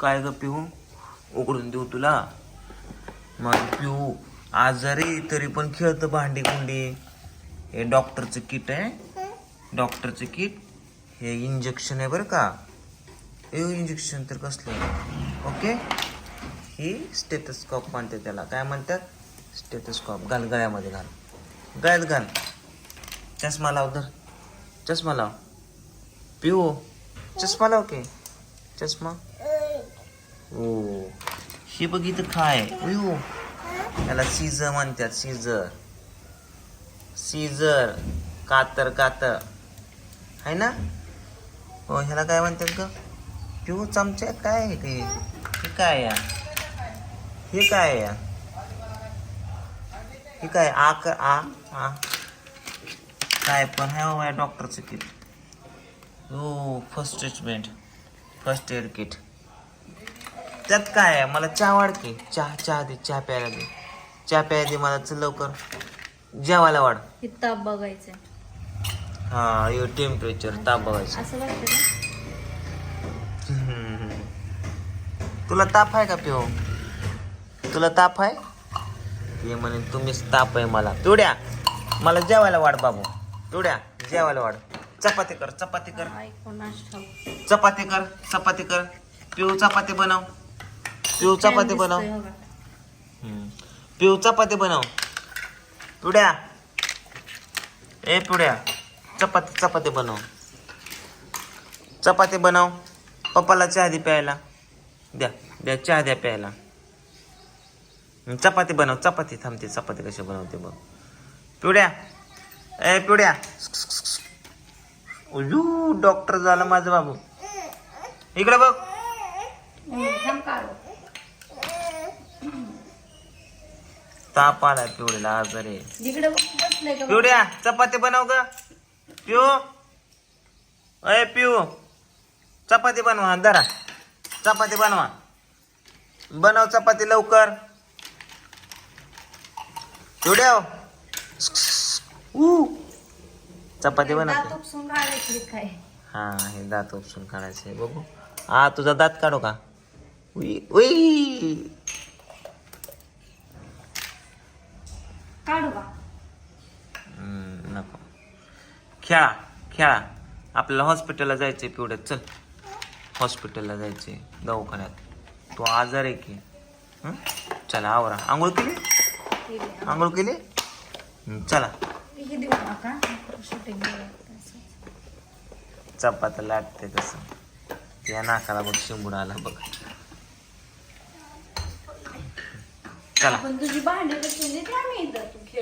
काय ग पिऊ उघडून देऊ तुला? मग पिऊ आजारी तरी पण खेळतं भांडी कुंडी. हे डॉक्टरचं किट आहे. डॉक्टरचं किट. हे इंजेक्शन आहे बरं का? हे इंजेक्शन तर कसलं? ओके ही स्टेथोस्कोप म्हणते त्याला. काय म्हणतात? स्टेथोस्कोप घाल गळ्यामध्ये घाल. गळ्यात घाल. चष्मा लाव तर चष्मा लाव. पिऊ चष्मा लाव की? चष्मा? ओ. हे बघ इथं काय पिऊ त्याला सीझर म्हणतात सीझर. सीझर. कातर कातर. आहे ना? हो ह्याला काय म्हणतात ग? पिऊ चमच्या काय आहे ते? हे काय या? हे काय या? हे काय आ क आ आ. काय पण आहे हो या डॉक्टरचं किट हो first treatment first aid kit त्यात काय आहे? मला चहा वाढ की. चहा चहा दे चहा प्यायला दे. चहा प्यायला दे मला चल लवकर. जेवायला वाढ. हे ताप बघायचंय. हा यो टेम्परेचर ताप बघायचं असं वाटतं ना? हम्म. तुला ताप आहे का पिओ? तुला ताप आहे? ये म्हणे तुम्हीच ताप आहे मला. पिवड्या मला जेवायला वाढ बाबू. पिवड्या जेवायला वाढ. चपाती कर चपाती कर. चपाती कर चपाती कर. पिऊ चपाती बनव. पिऊ चपाती बनव. हम्म. पिऊ चपाती बनव. पिवड्या. ए पिवड्या. चपाती चपाती बनव. चपाती बनव. पप्पाला चहा दे प्यायला. द्या द्या चहा द्या प्यायला. चपाती बनव चपाती. थांबते चपाती कशी बनवते बघ. पिवड्या. ए पिवड्या. उयू डॉक्टर झाला माझं बाबू. इकडे बघ. हम्म, थांब काढू. ताप आलाय आजारी बसलंय का बघ. पिवड्या चपाती बनव ग. पिऊ. अय पिऊ. चपाती बनवा धरा. चपाती बनवा. बनव चपाती लवकर. पिवड्या हो. चपाती दात बनव. उपसून काढायची काय? हा हे दात उपसून काढायचे बघू. हा तुझा दात काढू का? उई उई काढू का हम्म, नको खेळा खेळा. आपल्याला हॉस्पिटलला जायचंय पिवड्यात. चल. हॉस्पिटलला जायचंय दवाखान्यात. तू आजार आहे की? हं? चला आवरा. आंघोळ केली. आंघोळ केली? हं, चला. हे देऊ नका. शूटिंग चपात लाटते तसं. त्या नाकाला बघ शिंबूड आला बघ. चला. पण तुझी भांडी कशी आम्ही इथं. तू खेळ